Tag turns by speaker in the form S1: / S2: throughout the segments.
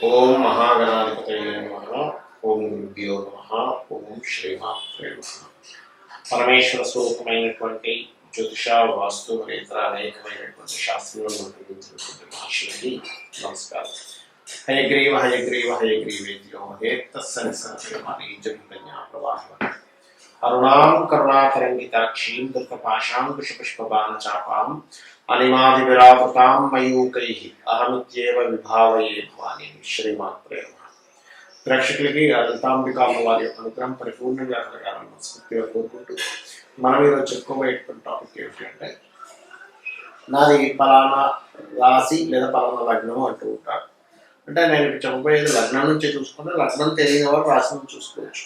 S1: ఓం మహాగణాధిపతయ నమ ఓం గురుభ్యో నమ ఓం శ్రీమాత్రే నమ పరమేశ్వర స్వరూపమైనటువంటి జ్యోతిష వాస్తు మరియు ఇతర అనేకమైనటువంటి శాస్త్రంలో ఉపయోగించినటువంటి మహర్షులకి నమస్కారం హయగ్రీవ హయగ్రీవ హయగ్రీవేద్యో హేత్తస్సని సనసనమని జగన్యా ప్రవాహం అరుణాం కరుణాతరంగితాక్షీం దుర్గపాశాంకుశపుష్పబాణచాపాం అనిమాది విరావృతాం మయూకై అహమిత్యేవ విభావయే భవాని శ్రీమాత్రే ప్రేక్షకులకి లలితాంబికామ్మ వారి యొక్క అనుగ్రహం పరిపూర్ణంగా కలగాలని మనస్ఫూర్తిగా కోరుకుంటూ మనం ఈరోజు చెప్పుకోబోయేటువంటి టాపిక్ ఏమిటంటే అంటే నాది పలానా రాశి లేదా పలానా లగ్నం అంటూ ఉంటారు. అంటే నేను చెప్పబోయేది లగ్నం నుంచి చూసుకుంటే లగ్నం తెలియని వారు రాశి నుంచి చూసుకోవచ్చు.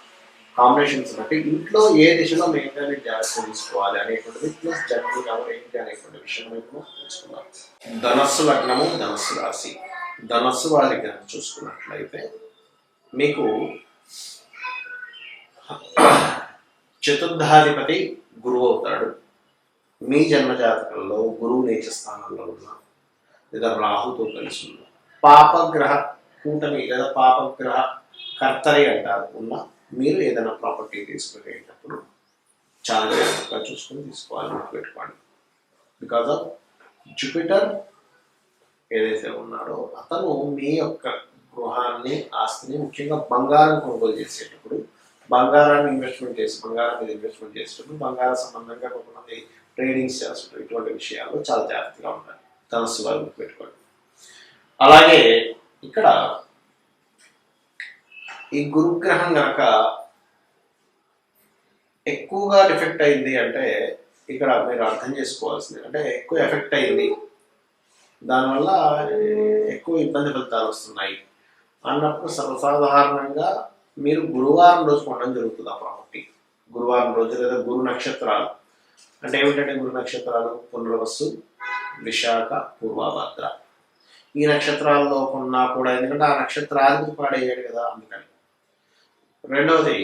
S1: కాంబినేషన్స్ బట్టి ఇంట్లో ఏ దిశలో మెయిన్గా జాగ్రత్త తీసుకోవాలి అనేటువంటిది ప్లస్ జర్నీ కవర్ ఏంటి అనేటువంటి విషయం మేము తెలుసుకున్నాం ధనస్సు లగ్నము ధనస్సు రాశి. ధనస్సు వారి కనుక చూసుకున్నట్లయితే మీకు చతుర్థాధిపతి గురువు అవుతాడు. మీ జన్మ జాతకంలో గురువు నీచ స్థానంలో ఉన్న లేదా రాహుతో కలిసి ఉన్న పాపగ్రహ కూటమి లేదా పాపగ్రహ కర్తరి అంటారు ఉన్న మీరు ఏదైనా ప్రాపర్టీ తీసుకునేటప్పుడు చాలా జాగ్రత్తగా చూసుకొని తీసుకోవాలి పెట్టుకోండి బికాజ్ ఆఫ్ జూపిటర్ ఏదైతే ఉన్నాడో అతను మీ యొక్క గృహాన్ని ఆస్తిని ముఖ్యంగా బంగారం కొనుగోలు చేసేటప్పుడు బంగారాన్ని ఇన్వెస్ట్మెంట్ చేసి బంగారం మీద ఇన్వెస్ట్మెంట్ చేసేటప్పుడు బంగారం సంబంధంగా కొంతమంది ట్రేడింగ్స్ చేస్తుంటారు ఇటువంటి విషయాల్లో చాలా జాగ్రత్తగా ఉండాలి. ధనస్సు వారు పెట్టుకోండి అలాగే ఇక్కడ ఈ గురుగ్రహం గనక ఎక్కువగా ఎఫెక్ట్ అయింది అంటే ఇక్కడ మీరు అర్థం చేసుకోవాల్సింది. అంటే ఎక్కువ ఎఫెక్ట్ అయింది. దానివల్ల ఎక్కువ ఇబ్బంది ఫలితాలు వస్తున్నాయి. అన్నప్పుడు సర్వసాధారణంగా మీరు గురువారం రోజు కొనడం జరుగుతుంది ఆ ప్రాపర్టీ గురువారం రోజు లేదా గురు నక్షత్రాలు. అంటే ఏమిటంటే గురు నక్షత్రాలు? పునర్వస్సు విశాఖ పూర్వభద్ర. ఈ నక్షత్రాల్లో కొన్నా కూడా ఎందుకంటే ఆ నక్షత్రాలకు పాడేయాడు కదా అందుకని. రెండవది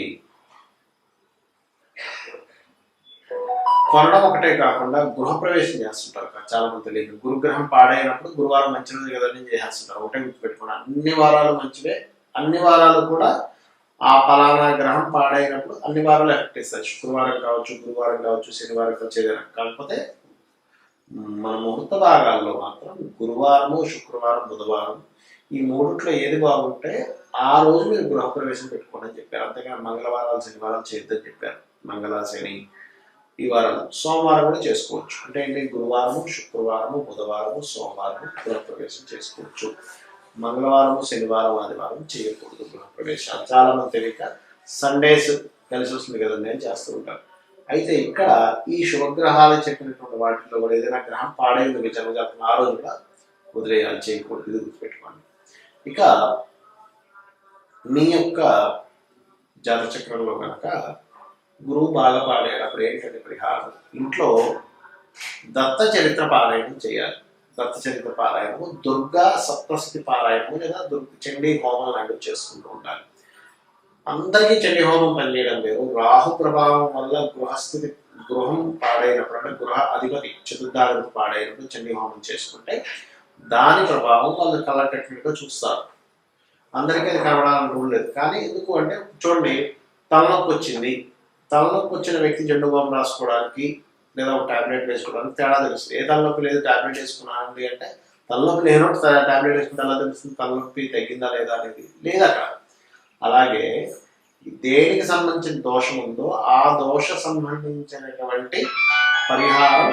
S1: కొనడం ఒకటే కాకుండా గృహప్రవేశం చేస్తుంటారు చాలా మంది తెలియదు. గురుగ్రహం పాడైనప్పుడు గురువారం మంచి రోజు కదా చేసేస్తుంటారు. ఒకటే గుర్తుపెట్టుకుని అన్ని వారాలు మంచివే అన్ని వారాలు కూడా ఆ పలానా గ్రహం పాడైనప్పుడు అన్ని వారాలు ఎఫెక్ట్ ఇస్తాయి శుక్రవారం కావచ్చు గురువారం కావచ్చు శనివారం కావచ్చు ఏదైనా. కాకపోతే మన ముహూర్త భాగాల్లో మాత్రం గురువారము శుక్రవారం బుధవారం ఈ మూడిట్లో ఏది బాగుంటే ఆ రోజు మీరు గృహప్రవేశం పెట్టుకోండి అని చెప్పారు. అంతేకాని మంగళవారాలు శనివారాలు చేయొద్దని చెప్పారు. మంగళ శని ఈ వారాలు. సోమవారం కూడా చేసుకోవచ్చు. అంటే ఏంటి? గురువారము శుక్రవారము బుధవారము సోమవారము గృహప్రవేశం చేసుకోవచ్చు. మంగళవారము శనివారం ఆదివారం చేయకూడదు గృహప్రవేశాలు. చాలా మంది తెలియక సండేస్ కలిసి వస్తుంది కదండి అని చేస్తూ ఉంటారు. అయితే ఇక్కడ ఈ శుభగ్రహాలు చెప్పినటువంటి వాటిలో కూడా ఏదైనా గ్రహం పాడైంది మీ జన్మజాతం ఆ రోజు కూడా వదిలేయాలి చేయకూడదు ఇది గుర్తుపెట్టుకోండి. ఇక మీ యొక్క జాతచక్రంలో కనుక గురువు బాగా పాడాడు ఏంటంటే పరిహారం. ఇంట్లో దత్త చరిత్ర పారాయణం చేయాలి. దత్త చరిత్ర పారాయణము దుర్గా సప్తశతి పారాయణము లేదా దుర్గ చండీ హోమం లాంటివి చేసుకుంటూ ఉండాలి. అందరికీ చండీ హోమం పనిచేయడం లేదు. రాహు ప్రభావం వల్ల గృహస్థితి గృహం పాడైనప్పుడు అంటే గృహ అధిపతి చతుర్థాధిపతి పాడైనప్పుడు చండీ హోమం చేసుకుంటే దాని ప్రభావం వాళ్ళు కళ్ళకట్టినట్టుగా చూస్తారు. అందరికీ అది కనబడాలని రూల్ లేదు. కానీ ఎందుకు అంటే చూడండి తలనొప్పి వచ్చింది. తలనొప్పి వచ్చిన వ్యక్తి జెండు బాంబు రాసుకోవడానికి లేదా ఒక టాబ్లెట్ వేసుకోవడానికి తేడా తెలుస్తుంది. ఏ తలనొప్పి లేదు ట్యాబ్లెట్ వేసుకున్నానండి అంటే తలనొప్పి నేను టాబ్లెట్ వేసుకుంటే ఎలా తెలుస్తుంది? తలనొప్పి తగ్గిందా లేదా అనేది లేదు అక్కడ అలాగే దేనికి సంబంధించిన దోషం ఉందో ఆ దోష సంబంధించినటువంటి పరిహారం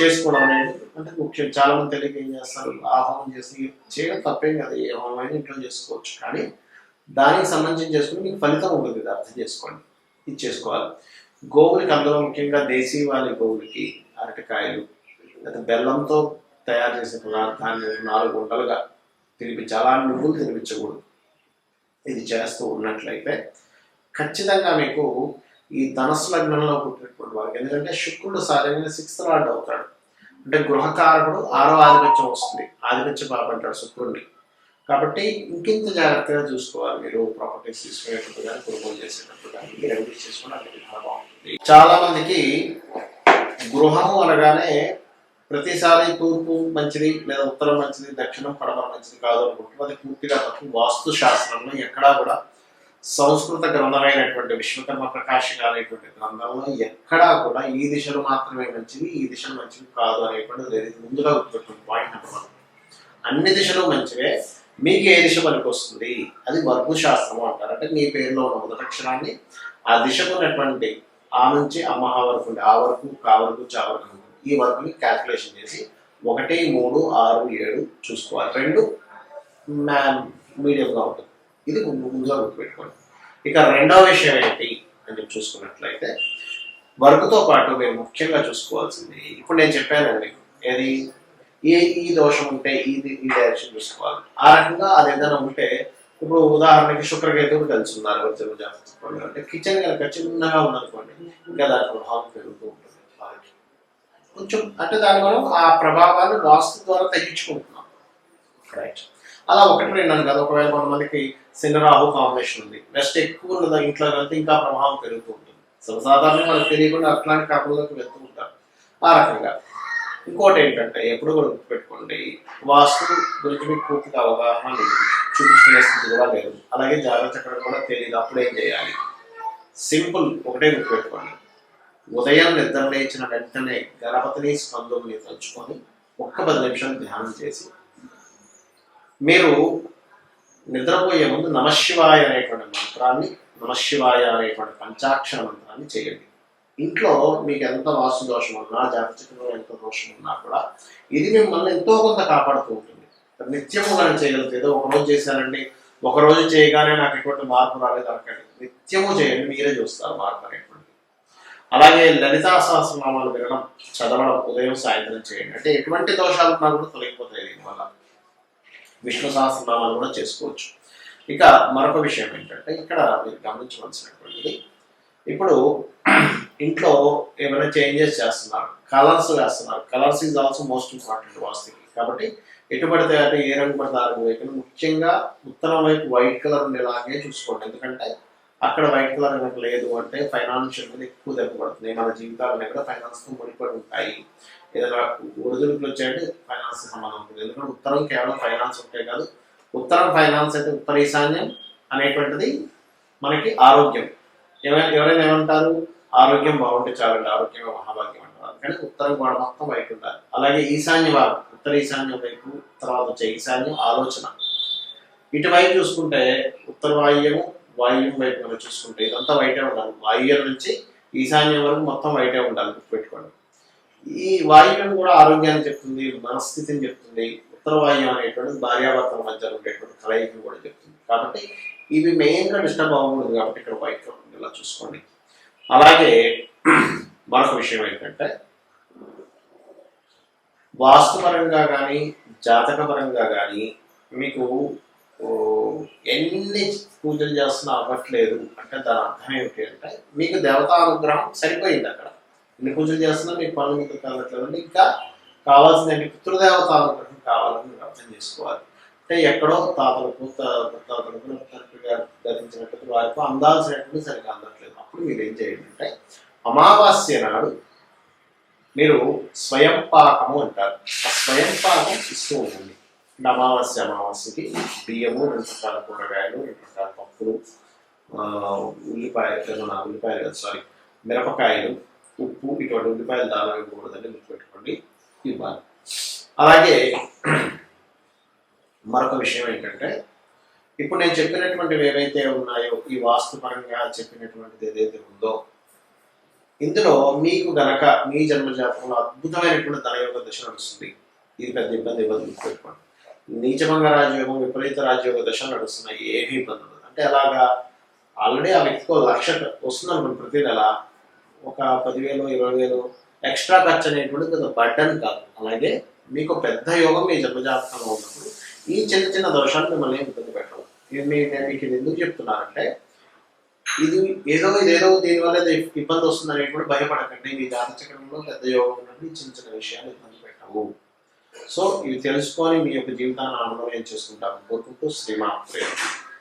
S1: చేసుకోవడం అనేది అంటే ముఖ్యం. చాలా మంది తెలియక ఏం చేస్తారు? ఆ హోమం చేసి చేయడం తప్పేం కదా. ఏ హోమం ఇంట్లో చేసుకోవచ్చు. కానీ దానికి సంబంధించి చేసుకుని మీకు ఫలితం ఉంటుంది. ఇది అర్థం చేసుకోండి. ఇది చేసుకోవాలి. గోవులకి అందులో ముఖ్యంగా దేశీ వాళ్ళ గోవులకి అరటికాయలు లేదా బెల్లంతో తయారు చేసిన పదార్థాన్ని నాలుగు ఉండలుగా తినిపించి అలా నువ్వులు తినిపించకూడదు. ఇది చేస్తూ ఉన్నట్లయితే ఖచ్చితంగా మీకు ఈ ధనస్సు లగ్నంలో పుట్టినటువంటి వారికి. ఎందుకంటే శుక్రుడు సరైన సిక్స్త్ లార్డ్ అవుతాడు. అంటే గృహకారకుడు ఆరో ఆధిపత్యం వస్తుంది. ఆధిపత్య బాబంటాడు శుక్రుడిని. కాబట్టి ఇంకింత జాగ్రత్తగా చూసుకోవాలి మీరు ప్రాపర్టీస్ తీసుకునేటప్పుడు కానీ కొనుగోలు చేసేటప్పుడు కానీ మీరు రెమెడీస్ చేసుకోవడానికి బాగుంటుంది. చాలా మందికి గృహం అనగానే ప్రతిసారి తూర్పు మంచిది లేదా ఉత్తరం మంచిది దక్షిణం పడమర మంచిది కాదు అనుకుంటున్నాం అది పూర్తిగా తప్పు. వాస్తు శాస్త్రంలో ఎక్కడా కూడా సంస్కృత గ్రంథమైనటువంటి విశ్వకర్మ ప్రకాశిక అనేటువంటి గ్రంథంలో ఎక్కడా కూడా ఈ దిశలు మాత్రమే మంచివి ఈ దిశలు మంచివి కాదు అనేటువంటి లేదు. ముందుగా గుర్తుపెట్టుకున్న పాయింట్ నెంబర్ వన్ అన్ని దిశలు మంచివే మీకు ఏ దిశ పనికి వస్తుంది? అది వర్గు శాస్త్రం అంటారు. అంటే మీ పేరులో ఉన్న మొదటక్షరాన్ని ఆ దిశకు ఉన్నటువంటి ఆ నుంచి అమ్మహ వరకు ఉంది ఆ వరకు కా వరకు చా వరకు ఈ వరకుని క్యాల్కులేషన్ చేసి ఒకటి మూడు ఆరు ఏడు చూసుకోవాలి. రెండు మీడియంగా ఉంటుంది. ఇది ముందుగా గుర్తుపెట్టుకోండి. ఇక రెండవ విషయం ఏంటి అని చూసుకున్నట్లయితే వర్క్తో పాటు మేము ముఖ్యంగా చూసుకోవాల్సింది ఇప్పుడు నేను చెప్పానండి ఏది? ఏ ఈ దోషం ఉంటే ఇది ఈ డైరెక్షన్ చూసుకోవాలి. ఆ రకంగా అది ఏదైనా ఉంటే ఇప్పుడు ఉదాహరణకి శుక్రకేతువులు కలిసి ఉన్నారు వజ్ర జాతకంలో అంటే కిచెన్ కనుక చిన్నగా ఉందనుకోండి ఇంకా దాని ప్రభావం పెరుగుతూ ఉంటుంది. వాళ్ళకి కొంచెం అంటే దాని మనం ఆ ప్రభావాన్ని వాస్తు ద్వారా తగ్గించుకుంటున్నాం. రైట్ అలా ఒకటి రెండు కదా ఒకవేళ కొంతమందికి శనిరాహు కాంబినేషన్ ఉంది. నెక్స్ట్ ఎక్కువ ఉన్నదా ఇంట్లో వెళ్తే ఇంకా ప్రభావం పెరుగుతూ ఉంటుంది. సర్వసాధారణంగా మనకు తెలియకుండా అట్లాంటి కాపుల్లోకి వెళ్తూ ఉంటారు ఆ రకంగా. ఇంకోటి ఏంటంటే ఎప్పుడు కూడా గుర్తుపెట్టుకోండి వాస్తు గురించి మీకు పూర్తిగా అవగాహన లేదు. చూపించుకునే స్థితి కూడా లేదు. అలాగే జాగ్రత్త చక్రం కూడా తెలియదు అప్పుడు ఏం చేయాలి? సింపుల్ ఒకటే గుర్తుపెట్టుకోండి. ఉదయం నిద్ర లేచిన వెంటనే గణపతిని స్కందుని తలుచుకొని ఒక్క పది నిమిషాలు ధ్యానం చేసి మీరు నిద్రపోయే ముందు నమశివాయ అనేటువంటి మంత్రాన్ని నమశివాయ అనేటువంటి పంచాక్షర మంత్రాన్ని చేయండి. ఇంట్లో మీకు ఎంత వాస్తు దోషం ఉన్నా జాతకంలో ఎంత దోషం ఉన్నా కూడా ఇది మిమ్మల్ని ఎంతో కొంత కాపాడుతూ ఉంటుంది. నిత్యము కానీ చేయగలిగితే ఏదో ఒకరోజు చేశానండి ఒకరోజు చేయగానే నాకు ఎటువంటి మార్పు రాలేదు అనకండి. నిత్యము చేయండి మీరే చూస్తారు మార్పు అనేటువంటి అలాగే లలితా సహస్రనామాలు వినడం చదవడం ఉదయం సాయంత్రం చేయండి. అంటే ఎటువంటి దోషాలు ఉన్నా కూడా తొలగిపోతాయి దీనివల్ల. విష్ణు సహస్రనామాలు కూడా చేసుకోవచ్చు. ఇక మరొక విషయం ఏంటంటే ఇక్కడ మీరు గమనించవలసినటువంటిది ఇప్పుడు ఇంట్లో ఏమైనా చేంజెస్ చేస్తున్నారు కలర్స్ వేస్తున్నారు colours is also most important వాస్తుకి కాబట్టి ఎటు పడితే అంటే ఏ రంగు పడితే ఆ రంగు వైపు ముఖ్యంగా ఉత్తరం వైపు వైట్ కలర్ ఉండేలాగే చూసుకోండి. ఎందుకంటే అక్కడ వైట్ కలర్ కనుక లేదు అంటే ఫైనాన్షియల్ మీద ఎక్కువ దెబ్బ పడుతుంది. మన జీవితాలన్నీ కూడా ఫైనాన్స్తో ముడిపడి ఉంటాయి. ఏదైనా ఒడిదుడుకులు వచ్చాయంటే ఫైనాన్స్ సంబంధం ఉంటుంది. ఎందుకంటే ఉత్తరం కేవలం ఫైనాన్స్ ఉంటే కాదు. ఉత్తరం ఫైనాన్స్ అయితే ఉత్తర ఈశాన్యం అనేటువంటిది మనకి ఆరోగ్యం. ఎవరైనా ఎవరైనా ఏమంటారు? ఆరోగ్యం బాగుంటే చాలండి ఆరోగ్యమే మహాభాగ్యం అంటారు. కానీ ఉత్తరం గోడ మొత్తం వైపు ఉండాలి. అలాగే ఈశాన్య భాగం ఉత్తర ఈశాన్యం వైపు తర్వాత వచ్చే ఈశాన్యం ఆలోచన. ఇటువైపు చూసుకుంటే ఉత్తర వాయువ్యము వాయువ్యం వైపు మనం చూసుకుంటే ఇదంతా వైటే ఉండాలి. వాయువ్యం నుంచి ఈశాన్యం వరకు మొత్తం వైటే ఉండాలి గుర్తుపెట్టుకోండి. ఈ వాయువ్యం కూడా ఆరోగ్యాన్ని చెప్తుంది మనస్థితిని చెప్తుంది ఉత్తర వాయువ్యం అనేటువంటి భార్యాభర్తల మధ్య ఉండేటువంటి కలయికను కూడా చెప్తుంది. కాబట్టి ఇవి మెయిన్గా డిస్టర్బ్ అవ్వకూడదు కాబట్టి ఇక్కడ వైట్ ఇలా చూసుకోండి. అలాగే మరొక విషయం ఏంటంటే వాస్తుపరంగా కానీ జాతకపరంగా కానీ మీకు ఎన్ని పూజలు చేస్తున్నా అవ్వట్లేదు అంటే దాని అర్థం ఏమిటి అంటే మీకు దేవతా అనుగ్రహం సరిపోయింది అక్కడ. ఎన్ని పూజలు చేస్తున్నా మీకు పనులు ముందు కలగట్లేదు ఇంకా కావాల్సిన పితృదేవత అనుగ్రహం కావాలని మీరు అర్థం చేసుకోవాలి. అంటే ఎక్కడో తాతలకు తా- ముత్తాతలకు తండ్రిగా ధరించినట్టు వారికి అందాల్సినటువంటి సరిగ్గా అందట్లేదు. అప్పుడు మీరు ఏం చేయండి అంటే అమావాస్య నాడు మీరు స్వయం పాకము అంటారు. ఆ స్వయం పాకం ఇస్తూ ఉండండి. అంటే అమావాస్య అమావాస్యకి బియ్యము రెండు రకాల కూరగాయలు రెండు రకాల పప్పులు ఉల్లిపాయలు మన ఉల్లిపాయలు సారీ మిరపకాయలు ఉప్పు ఇటువంటి ఉల్లిపాయలు దానం ఇవ్వకూడదని గుర్తుపెట్టుకోండి. ఇవ్వాలి అలాగే మరొక విషయం ఏంటంటే ఇప్పుడు నేను చెప్పినటువంటివి ఏవైతే ఉన్నాయో ఈ వాస్తుపరంగా చెప్పినటువంటిది ఏదైతే ఉందో ఇందులో మీకు గనక మీ జన్మజాతంలో అద్భుతమైనటువంటి ధనయోగ దశ నడుస్తుంది. ఇది పెద్ద ఇబ్బంది ఇబ్బంది గుర్తుపెట్టుకోండి. నీచమంగ రాజయోగం విపరీత రాజయోగ దశ నడుస్తున్నాయి ఏమీ ఇబ్బంది ఉండదు. అంటే అలాగా ఆల్రెడీ ఆ వ్యక్తికి లక్ష వస్తుంది అనుకోండి ప్రతి నెల ఒక పదివేలు ఇరవై వేలు ఎక్స్ట్రా ఖర్చు అనేటువంటిది అది బర్డన్ కాదు. అలాగే మీకు పెద్ద యోగం మీ జన్మజాతకంలో ఉన్నప్పుడు ఈ చిన్న చిన్న దోషాలు మిమ్మల్ని ఇబ్బంది పెట్టడం ఇది మీ- నేను మీకు ఇది ఎందుకు చెప్తున్నానంటే ఇది ఏదో ఇదేదో దీనివల్ల ఇబ్బంది వస్తుంది అనేటువంటి భయపడకండి. మీ జాతచక్రంలో పెద్ద యోగం ఉన్నది చిన్న చిన్న విషయాలు ఇబ్బంది పెట్టవు. సో ఇవి తెలుసుకొని మీ యొక్క జీవితాన్ని ఆనందమయం చేసుకుంటాను కోరుకుంటూ శ్రీమాన్ ప్రేమ